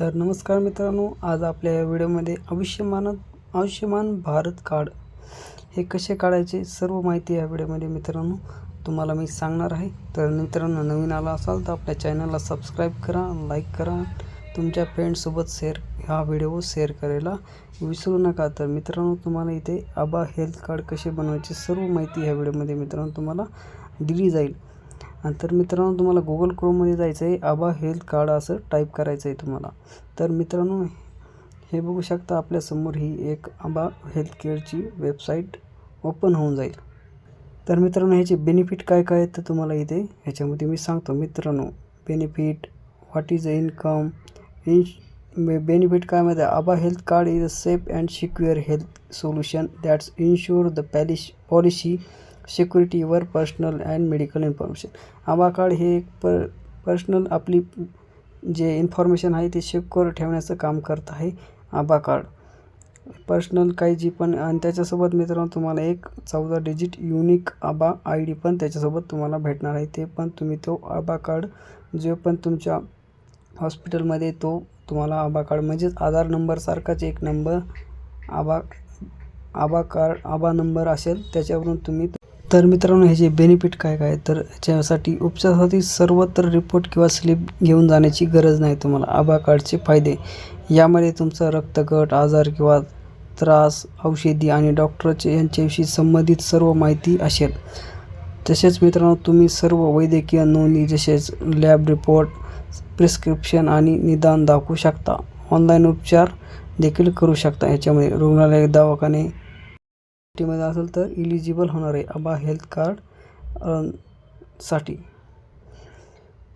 तर नमस्कार मित्रांनो आज आपल्या या व्हिडिओमध्ये आयुष्यमान आयुष्यमान भारत कार्ड हे कसे काढायचे सर्व माहिती या व्हिडिओमध्ये मित्रांनो तुम्हाला मी सांगणार आहे. तर मित्रांनो नवीन आला असाल तर आपल्या चॅनलला सबस्क्राईब करा लाईक करा तुमच्या फ्रेंडसोबत शेअर हा व्हिडिओ शेअर करायला विसरू नका. तर मित्रांनो तुम्हाला इथे आबा हेल्थ कार्ड कसे बनवायचे सर्व माहिती ह्या व्हिडिओमध्ये मित्रांनो तुम्हाला दिली जाईल. तर मित्रांनो तुम्हाला गुगल क्रोममध्ये जायचं आहे आबा हेल्थ कार्ड असं टाईप करायचं आहे तुम्हाला. तर मित्रांनो हे बघू शकता आपल्यासमोर ही एक आबा हेल्थ केअरची वेबसाईट ओपन होऊन जाईल. तर मित्रांनो ह्याचे बेनिफिट काय काय आहेत तर तुम्हाला इथे ह्याच्यामध्ये मी सांगतो. मित्रांनो benefit what is a income in benefit काय माहिती आहे? ABHA health card is a safe and secure health solution that's insure the polish policy security your personal and medical information. ABHA card हे एक प पर्सनल आपली जे information आहे ते सिक्युअर ठेवण्याचं काम करत आहे आबा कार्ड. पर्सनल काही जी पण आणि त्याच्यासोबत मित्रांनो तुम्हाला एक चौदा digit unique ABHA I D पण त्याच्यासोबत तुम्हाला भेटणार आहे. ते पण तुम्ही तो आबा कार्ड जे पण तुमच्या हॉस्पिटलमध्ये तो तुम्हाला आबा कार्ड म्हणजेच आधार नंबरसारखाच एक number ABHA ABHA card ABHA number असेल त्याच्यावरून तुम्ही तर मित्रांनो ह्याचे बेनिफिट काय काय? तर ह्याच्यासाठी उपचारासाठी सर्वत्र रिपोर्ट किंवा स्लिप घेऊन जाण्याची गरज नाही तुम्हाला. आबा कार्डचे फायदे. यामध्ये तुमचा रक्तगट आजार किंवा त्रास औषधी आणि डॉक्टरचे यांच्याविषयी संबंधित सर्व माहिती असेल. तसेच मित्रांनो तुम्ही सर्व वैद्यकीय नोंदी जसेच लॅब रिपोर्ट प्रिस्क्रिप्शन आणि निदान दाखवू शकता. ऑनलाईन उपचार देखील करू शकता. ह्याच्यामध्ये रुग्णालय दवाखाने सिटीमध्ये असेल तर इलिजिबल होणार आहे. आबा हेल्थ कार्डसाठी.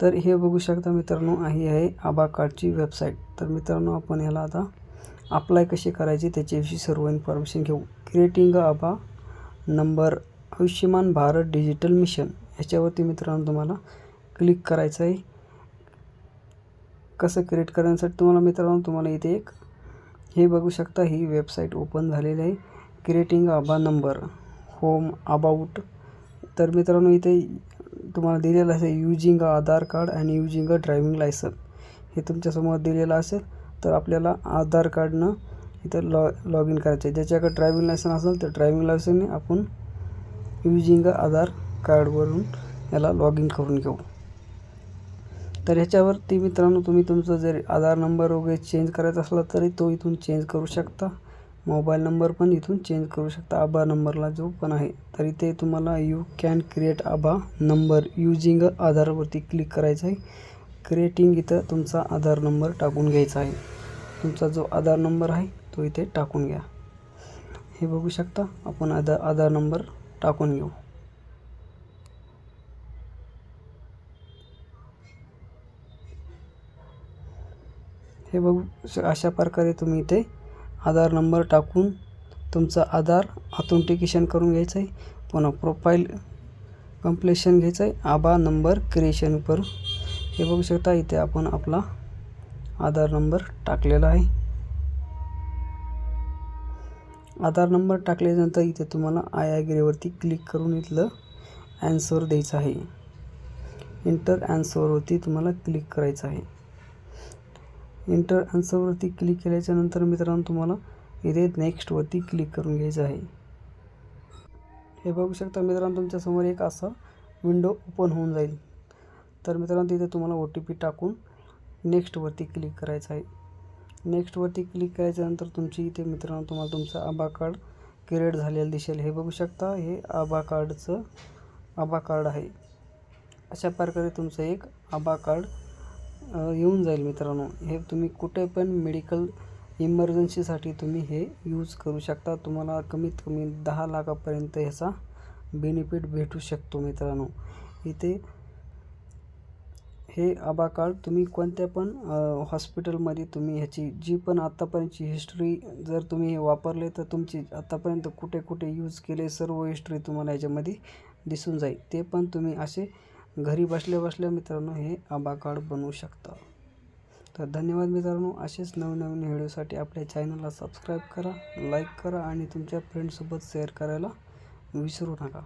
तर हे बघू शकता मित्रांनो ही आहे आबा कार्डची वेबसाईट तर मित्रांनो आपण ह्याला आता अप्लाय कशी करायची त्याच्याविषयी सर्व इन्फॉर्मेशन घेऊ. Creating ABHA number Ayushman Bharat digital mission ह्याच्यावरती मित्रांनो तुम्हाला क्लिक करायचं आहे. कसं क्रिएट करण्यासाठी तुम्हाला मित्रांनो तुम्हाला इथे एक हे बघू शकता ही वेबसाईट ओपन झालेली आहे. Creating ABHA number home about तर मित्रांनो इथे तुम्हाला दिलेलं असेल युजिंग अ आधार कार्ड आणि युजिंग अ ड्रायविंग लायसन हे तुमच्यासमोर दिलेलं असेल तर आपल्याला आधार कार्डनं इथं लॉ लॉग इन करायचं आहे. ज्याच्याकडे ड्रायविंग लायसन असेल तर ड्रायविंग लायसनने आपण युजिंग अ आधार कार्डवरून याला लॉग इन करून घेऊ. तर ह्याच्यावरती मित्रांनो तुम्ही तुमचं जर आधार नंबर वगैरे चेंज करायचा असला तरी तो इथून चेंज करू शकता. मोबाईल नंबर पण इथून चेंज करू शकता. आबा नंबरला जो पण आहे तर इथे तुम्हाला you can create ABHA number. Using आधारवरती click करायचं आहे. क्रिएटिंग इथं तुमचा आधार नंबर टाकून घ्यायचा आहे. तुमचा जो आधार नंबर आहे तो इथे टाकून घ्या. हे बघू शकता आपण आधार आधार नंबर टाकून घेऊ. हे बघू अशा प्रकारे तुम्ही इथे आधार नंबर टाकून तुमचा आधार ऑथेंटिकेशन करून घ्यायचं आहे. पुन्हा प्रोफाईल कम्प्लेशन घ्यायचं आहे. आबा नंबर क्रिएशन करून हे बघू शकता इथे आपण आपला आधार नंबर टाकलेला आहे. आधार नंबर टाकल्यानंतर इथे तुम्हाला आय ॲग्रीवरती क्लिक करून इथलं ॲन्सर द्यायचं आहे. इंटर ॲन्सरवरती तुम्हाला क्लिक करायचं आहे. इंटर आन्सरवरती क्लिक केल्याच्यानंतर मित्रांनो तुम्हाला इथे नेक्स्टवरती क्लिक करून घ्यायचं आहे. हे बघू शकता मित्रांनो तुमच्यासमोर एक असा विंडो ओपन होऊन जाईल. तर मित्रांनो तिथे तुम्हाला ओ टी पी टाकून नेक्स्टवरती क्लिक करायचं आहे. नेक्स्टवरती क्लिक केल्याच्यानंतर तुमची इथे मित्रांनो तुम्हाला तुमचं आबा कार्ड क्रिएट झालेलं दिसेल. हे बघू शकता हे आबा कार्डचं आबा कार्ड आहे. अशा प्रकारे तुमचं एक आबा कार्ड येऊन जाईल मित्रांनो. हे तुम्ही कुठे पण मेडिकल इमर्जन्सीसाठी तुम्ही हे यूज करू शकता. तुम्हाला कमीत कमी दहा लाखापर्यंत ह्याचा बेनिफिट भेटू शकतो मित्रांनो. इथे हे आबा कार्ड तुम्ही कोणत्या पण हॉस्पिटलमध्ये तुम्ही ह्याची जी पण आत्तापर्यंतची हिस्ट्री जर तुम्ही हे वापरले तर तुमची आत्तापर्यंत कुठे कुठे यूज केले सर्व हिस्ट्री तुम्हाला याच्यामध्ये दिसून जाईल. ते पण तुम्ही असे घरी बसल्या बसल्या मित्रांनो हे आबा कार्ड बनवू शकता. तर धन्यवाद मित्रांनो. असेच नवनवीन व्हिडिओसाठी आपल्या चॅनलला सबस्क्राईब करा लाईक करा आणि तुमच्या फ्रेंडसोबत शेअर करायला विसरू नका.